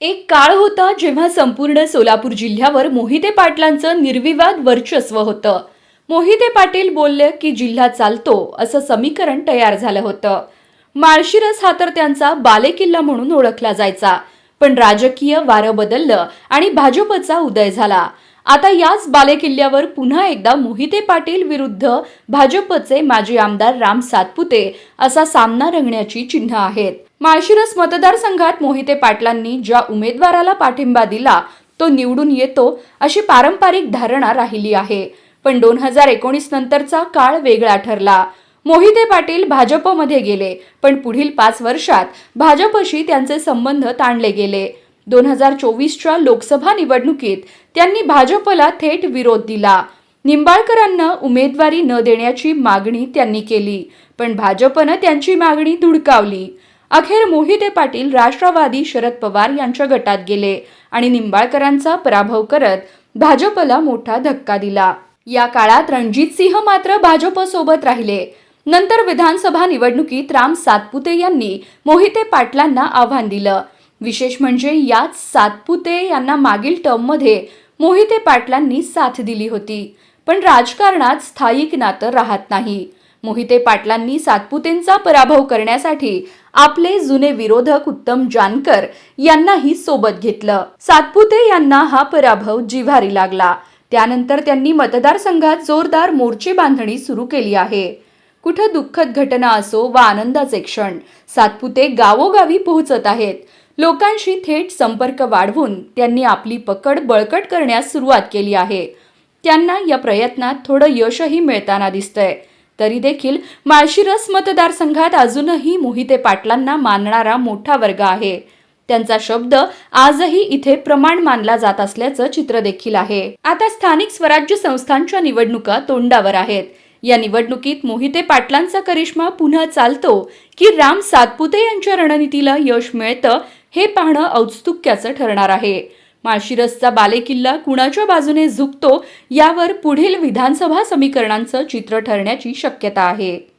एक काळ होता जेव्हा संपूर्ण सोलापूर जिल्ह्यावर मोहिते पाटलांचं निर्विवाद वर्चस्व होतं. मोहिते पाटील बोलले की जिल्हा चालतो असं समीकरण तयार झालं होतं. माळशिरस हा तर त्यांचा बालेकिल्ला म्हणून ओळखला जायचा. पण राजकीय वारं बदललं आणि भाजपचा उदय झाला. आता याच बालेकिल्ल्यावर पुन्हा एकदा मोहिते पाटील विरुद्ध भाजपचे माजी आमदार राम सातपुते असा सामना रंगण्याची चिन्ह आहेत. माळशिरस मतदारसंघात मोहिते पाटलांनी ज्या उमेदवाराला पाठिंबा दिला तो निवडून येतो अशी पारंपरिक धारणा राहिली आहे. पण दोन हजार एकोणीस नंतरचा काळ वेगळा ठरला. मोहिते पाटील भाजपमध्ये गेले पण पुढील पाच वर्षात भाजपशी त्यांचे संबंध ताणले गेले. दोन हजार चोवीसच्या लोकसभा निवडणुकीत त्यांनी भाजपला थेट विरोध दिला. निंबाळकरांना उमेदवारी न देण्याची मागणी त्यांनी केली पण भाजपनं त्यांची मागणी धुडकावली. अखेर मोहिते पाटील राष्ट्रवादी शरद पवार यांच्या गटात गेले आणि निंबाळकरांचा पराभव करत भाजपला मोठा धक्का दिला. या काळात रणजित सिंह मात्र भाजपसोबत राहिले. नंतर विधानसभा निवडणुकीत राम सातपुते यांनी मोहिते पाटलांना आव्हान दिलं. विशेष म्हणजे याच सातपुते यांना मागील टर्ममध्ये मोहिते पाटलांनी साथ दिली होती. पण राजकारणात स्थायिक नातं राहत नाही. मोहिते पाटलांनी सातपुतेंचा पराभव करण्यासाठी आपले जुने विरोधक उत्तम जानकर यांनाही सोबत घेतलं. सातपुते यांना हा पराभव जिव्हारी लागला. त्यानंतर त्यांनी मतदारसंघात जोरदार मोर्चे बांधणी सुरू केली आहे. कुठं दुःखद घटना असो वा आनंदाचे क्षण सातपुते गावोगावी पोहोचत आहेत. लोकांशी थेट संपर्क वाढवून त्यांनी आपली पकड बळकट करण्यास सुरुवात केली आहे. त्यांना या प्रयत्नात थोडं यशही मिळताना दिसतंय. तरी देखील माळशिरस मतदारसंघात अजूनही मोहिते पाटलांना मानणारा मोठा वर्ग आहे. त्यांचा शब्द आजही इथे प्रमाण मानला जात असल्याचं चित्र देखील आहे. आता स्थानिक स्वराज्य संस्थांच्या निवडणुका तोंडावर आहेत. या निवडणुकीत मोहिते पाटलांचा करिश्मा पुन्हा चालतो की राम सातपुते यांच्या रणनीतीला यश मिळतं हे पाहणं औत्सुक्याचं ठरणार आहे. माळशिरसचा बालेकिल्ला कुणाच्या बाजूने झुकतो यावर पुढील विधानसभा समीकरणांचं चित्र ठरण्याची शक्यता आहे.